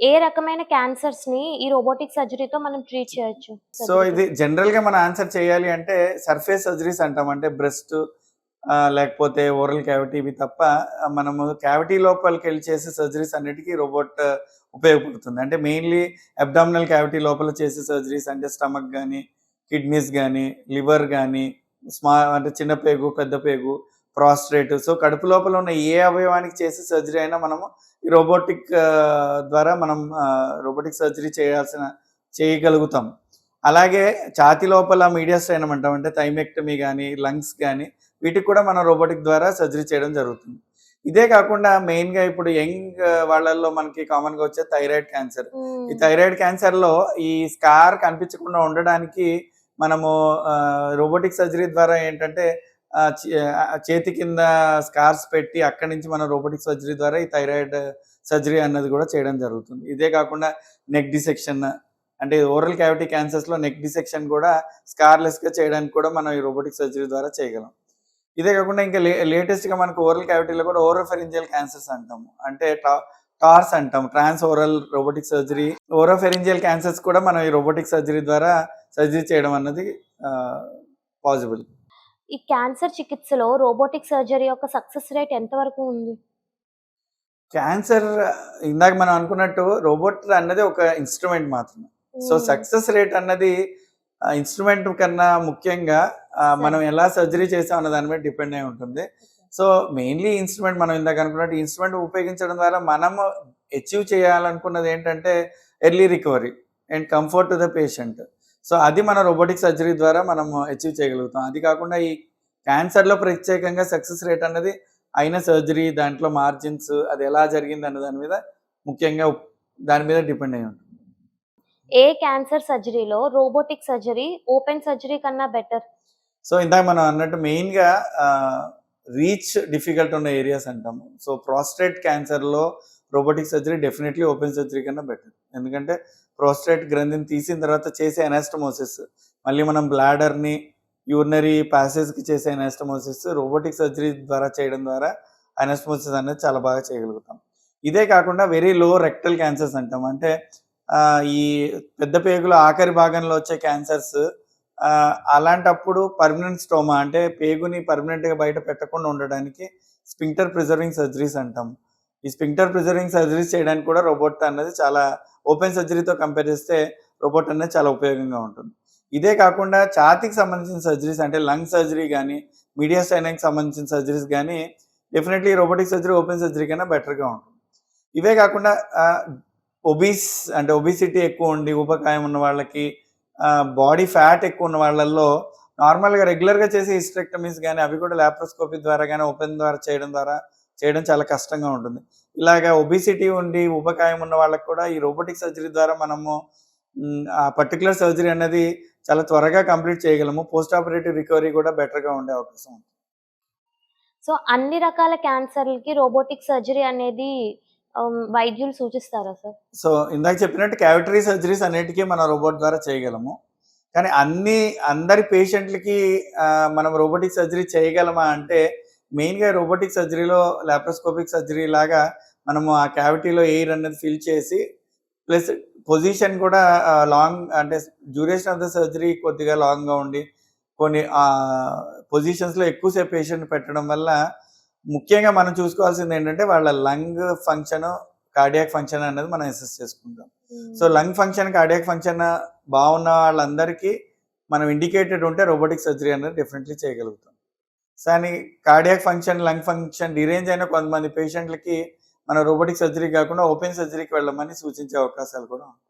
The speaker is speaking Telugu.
ఏ రకమైన క్యాన్సర్స్ని ఈ రోబోటిక్ సర్జరీతో మనం ట్రీట్ చేయొచ్చు? సో ఇది జనరల్గా మనం ఆన్సర్ చేయాలి అంటే సర్ఫేస్ సర్జరీస్ అంటాం. అంటే బ్రెస్ట్ లేకపోతే ఓరల్ క్యావిటీ ఇవి తప్ప మనము క్యావిటీ లోపలికి వెళ్ళి చేసే సర్జరీస్ అన్నిటికీ రోబోట్ ఉపయోగపడుతుంది. అంటే మెయిన్లీ అబ్డామినల్ క్యావిటీ లోపల చేసే సర్జరీస్ అంటే స్టమక్ కానీ కిడ్నీస్ కానీ లివర్ కానీ స్మా అంటే చిన్న పేగు పెద్ద పేగు ప్రాస్ట్రేట్ సో కడుపు లోపల ఉన్న ఏ అవయవానికి చేసే సర్జరీ అయినా మనము ఈ రోబోటిక్ ద్వారా మనం రోబోటిక్ సర్జరీ చేయాల్సిన చేయగలుగుతాం. అలాగే ఛాతి లోపల మీడియా స్ట్రైన్ అంటాం. అంటే థైమెక్టమీ కానీ లంగ్స్ కానీ వీటికి కూడా మనం రోబోటిక్ ద్వారా సర్జరీ చేయడం జరుగుతుంది. ఇదే కాకుండా మెయిన్గా ఇప్పుడు యంగ్ వాళ్ళల్లో మనకి కామన్గా వచ్చే థైరాయిడ్ క్యాన్సర్. ఈ థైరాయిడ్ క్యాన్సర్లో ఈ స్కార్ కనిపించకుండా ఉండడానికి మనము రోబోటిక్ సర్జరీ ద్వారా ఏంటంటే చేతి కింద స్కార్స్ పెట్టి అక్కడి నుంచి మనం రోబోటిక్ సర్జరీ ద్వారా ఈ థైరాయిడ్ సర్జరీ అన్నది కూడా చేయడం జరుగుతుంది. ఇదే కాకుండా నెక్ డిసెక్షన్ అంటే ఓరల్ క్యావిటీ క్యాన్సర్స్లో నెక్ డిసెక్షన్ కూడా స్కార్లెస్గా చేయడానికి కూడా మనం ఈ రోబోటిక్ సర్జరీ ద్వారా చేయగలం. ఇదే కాకుండా ఇంకా లే లేటెస్ట్గా మనకు ఓరల్ క్యావిటీలో కూడా ఓరోఫెరింజియల్ క్యాన్సర్స్ అంటాము అంటే టా టార్స్ అంటాం. Transoral robotic surgery oropharyngeal cancers కూడా మనం ఈ రోబోటిక్ సర్జరీ ద్వారా సర్జరీ చేయడం అన్నది పాసిబుల్ ఈ క్యాన్సర్ చికిత్సలో రోబోటిక్ సర్జరీ యొక్క సక్సెస్ రేట్ ఎంత వరకు ఉంది? క్యాన్సర్ ఇందాక మనం అనుకున్నట్టు రోబోట్ అన్నది ఒక ఇన్స్ట్రుమెంట్ మాత్రమే. సో. సక్సెస్ రేట్ అన్నది ఇన్స్ట్రుమెంట్ కన్నా ముఖ్యంగా మనం ఎలా సర్జరీ చేసాం అన్న దాని మీద డిపెండ్ అయి ఉంటుంది. సో మెయిన్లీ ఇన్స్ట్రుమెంట్ మనం ఇందాక అనుకున్నట్టు ఇన్స్ట్రుమెంట్ ఉపయోగించడం ద్వారా మనం అచీవ్ చేయాలనుకున్నది ఏంటంటే early recovery and comfort to the patient. So అది మన రోబోటిక్ సర్జరీ ద్వారా మనం అచీవ్ చేయగలుగుతాం. అది కాకుండా ఈ క్యాన్సర్లో ప్రత్యేకంగా సక్సెస్ రేట్ అన్నది అయిన సర్జరీ దాంట్లో మార్జిన్స్ అది ఎలా జరిగింది అన్న దాని మీద ముఖ్యంగా దాని మీద డిపెండ్ అయి ఉంటుంది. ఏ క్యాన్సర్ సర్జరీలో రోబోటిక్ సర్జరీ ఓపెన్ సర్జరీ కన్నా బెటర్ సో ఇందాక మనం అన్నట్టు మెయిన్గా రీచ్ డిఫికల్ట్ ఉన్న ఏరియాస్ అంటాము. So prostate క్యాన్సర్లో robotic surgery definitely open surgery కన్నా బెటర్. ఎందుకంటే ప్రోస్టేట్ గ్రంథిని తీసిన తర్వాత చేసే ఎనాస్టమోసిస్ మళ్ళీ మనం బ్లాడర్ని యూరినరీ ప్యాసేజ్కి చేసే ఎనాస్టమోసిస్ రోబోటిక్ సర్జరీ ద్వారా చేయడం ద్వారా ఎనాస్టమోసిస్ అనేది చాలా బాగా చేయగలుగుతాం. ఇదే కాకుండా వెరీ లో రెక్టల్ క్యాన్సర్స్ అంటాం. అంటే ఈ పెద్ద పేగుల ఆఖరి భాగంలో వచ్చే క్యాన్సర్స్ అలాంటప్పుడు పర్మనెంట్ స్టోమా అంటే పేగుని పర్మనెంట్గా బయట పెట్టకుండా ఉండడానికి స్పింక్టర్ ప్రిజర్వింగ్ సర్జరీస్ అంటాం. ఈ స్పింక్టర్ ప్రిజర్వింగ్ సర్జరీస్ చేయడానికి కూడా రోబోట్ అన్నది చాలా ఓపెన్ సర్జరీతో కంపేర్ చేస్తే రోబోట్ అనేది చాలా ఉపయోగంగా ఉంటుంది. ఇదే కాకుండా ఛాతీకి సంబంధించిన సర్జరీస్ అంటే లంగ్ సర్జరీ కానీ మీడియా స్టైనింగ్కి సంబంధించిన సర్జరీస్ కానీ definitely robotic surgery open surgery కన్నా బెటర్గా ఉంటుంది. ఇవే కాకుండా ఒబీస్ అంటే ఒబిసిటీ ఎక్కువ ఉండి ఉపకాయం ఉన్న వాళ్ళకి బాడీ ఫ్యాట్ ఎక్కువ ఉన్న వాళ్ళల్లో నార్మల్గా రెగ్యులర్గా చేసే హిస్టెక్టమీస్ కానీ అవి కూడా ల్యాప్రోస్కోపీ ద్వారా కానీ ఓపెన్ ద్వారా చేయడం ద్వారా చేయడం చాలా కష్టంగా ఉంటుంది. ఇలాగ ఒబిసిటీ ఉండి ఉపకాయం ఉన్న వాళ్ళకి కూడా ఈ రోబోటిక్ సర్జరీ ద్వారా మనము ఆ పర్టికులర్ సర్జరీ అనేది చాలా త్వరగా కంప్లీట్ చేయగలము. పోస్ట్ ఆపరేటివ్ రికవరీ కూడా బెటర్గా ఉండే అవకాశం ఉంది సో అన్ని రకాల క్యాన్సర్లకి రోబోటిక్ సర్జరీ అనేది వైద్యులు సూచిస్తారా సార్? సో ఇందాక చెప్పినట్టు క్యావిటరీ సర్జరీస్ అన్నిటికీ మనం రోబోట్ ద్వారా చేయగలము. కానీ అన్ని అందరి పేషెంట్లకి మనం రోబోటిక్ సర్జరీ చేయగలమా అంటే మెయిన్గా రోబోటిక్ సర్జరీలో లాప్రోస్కోపిక్ సర్జరీ లాగా మనము ఆ క్యావిటీలో ఎయిర్ అనేది ఫిల్ చేసి ప్లస్ పొజిషన్ కూడా లాంగ్ అంటే డ్యూరేషన్ ఆఫ్ ద సర్జరీ కొద్దిగా లాంగ్గా ఉండి కొన్ని పొజిషన్స్లో ఎక్కువసేపు పేషెంట్ పెట్టడం వల్ల ముఖ్యంగా మనం చూసుకోవాల్సింది ఏంటంటే వాళ్ళ లంగ్ ఫంక్షన్ కార్డియాక్ ఫంక్షన్ అనేది మనం అసెస్ చేసుకుంటాం. So lung function cardiac function బాగున్న వాళ్ళందరికీ మనం ఇండికేటెడ్ ఉంటే రోబోటిక్ సర్జరీ అనేది డెఫినెట్లీ చేయగలుగుతాం. కానీ cardiac function lung function derange అయిన కొంతమంది పేషెంట్లకి మన రోబోటిక్ సర్జరీ కాకుండా ఓపెన్ సర్జరీకి వెళ్ళమని సూచించే అవకాశాలు కూడా ఉంటాయి.